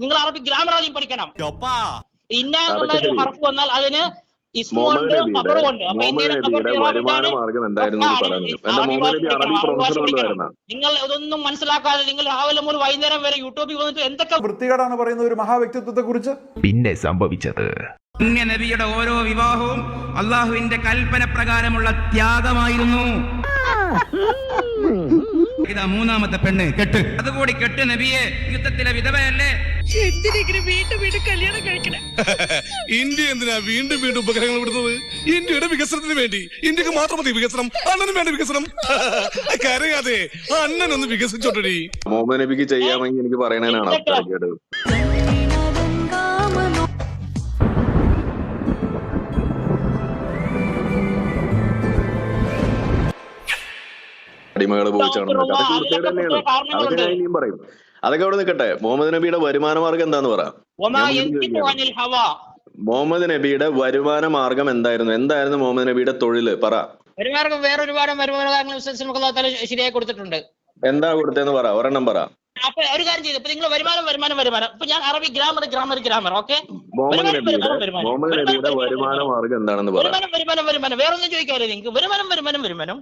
നിങ്ങൾ അറബി ഗ്രാമർ ആദ്യം പഠിക്കണം. ഇന്ന എന്നുള്ള ഒരു ഹർഫ് വന്നാൽ അതിന് അപ്പൊ ഇന്ത്യയിലെ നിങ്ങൾ ഇതൊന്നും മനസ്സിലാക്കാതെ നിങ്ങൾ രാവിലെ മുതൽ വൈകുന്നേരം വരെ യൂട്യൂബിൽ വന്നിട്ട് എന്തൊക്കെ വൃത്തികേടാണ് പറയുന്ന ഒരു മഹാവ്യക്തിത്വത്തെ കുറിച്ച്? പിന്നെ സംഭവിച്ചത്. പുണ്യ നബിയുടെ ഓരോ വിവാഹവും അള്ളാഹുവിന്റെ കൽപ്പന പ്രകാരമുള്ള ത്യാഗമായിരുന്നു. ഇതാ മൂന്നാമത്തെ പെണ്ണ് കെട്ട്. അതുകൂടി കെട്ട് നബിയെ യുദ്ധത്തിലെ വിധവയല്ലേ? ഇന്ത്യ എന്തിനാ വീണ്ടും വീണ്ടും ഉപഗ്രഹങ്ങൾ വിടുന്നത്? ഇന്ത്യയുടെ വികസനത്തിന് വേണ്ടി. ഇന്ത്യയ്ക്ക് മാത്രം മതി വികസനം. അണ്ണനും വേണ്ട വികസനം. കരയാതെ അണ്ണൻ ഒന്ന് വികസിച്ചോട്ടടി. മുഹമ്മദ് നബിക്ക് ചെയ്യാമെങ്കിൽ എനിക്ക് പറയണേനാണ് അടിമകളെ ബോധിച്ചാണ് പോയിച്ചാണ് അതൊക്കെ വൃത്തികേട് തന്നെയാണ്. അതൊക്കെ ഞാൻ ഇനിയും പറയും. അതൊക്കെ അവിടെ നിൽക്കട്ടെ. മുഹമ്മദ് നബിയുടെ വരുമാന മാർഗം എന്താന്ന് പറ. മുഹമ്മദ് നബിയുടെ വരുമാന മാർഗം എന്തായിരുന്നു? എന്തായിരുന്നു മുഹമ്മദ് നബിയുടെ തൊഴിൽ? പറ. ഒരുപാട് വേറെ ഒരുപാട് വരുമാന തആല ശരിയായി കൊടുത്തിട്ടുണ്ട്. എന്താ കൊടുത്തെന്ന് പറ. ഒരെണ്ണം പറ. അപ്പൊ ഒരു കാര്യം ചെയ്തു നിങ്ങൾ വരുമാനം വരുമാനം വരുമാനം. ഇപ്പൊ ഞാൻ അറബി ഗ്രാമർ ഗ്രാമർ ഗ്രാമർ. ഓക്കെ? വരുമാനം, വരുമാനം, വരുമാനം. വരുമാനം, വരുമാന വരുമാനം. മാർഗം എന്താണെന്ന് പറ. വരുമാനം വരുമാനം വരുമാനം. വേറെ ഒന്നും ചോദിക്കാറില്ല നിങ്ങൾക്ക്. വരുമാനം വരുമാനം വരുമാനം.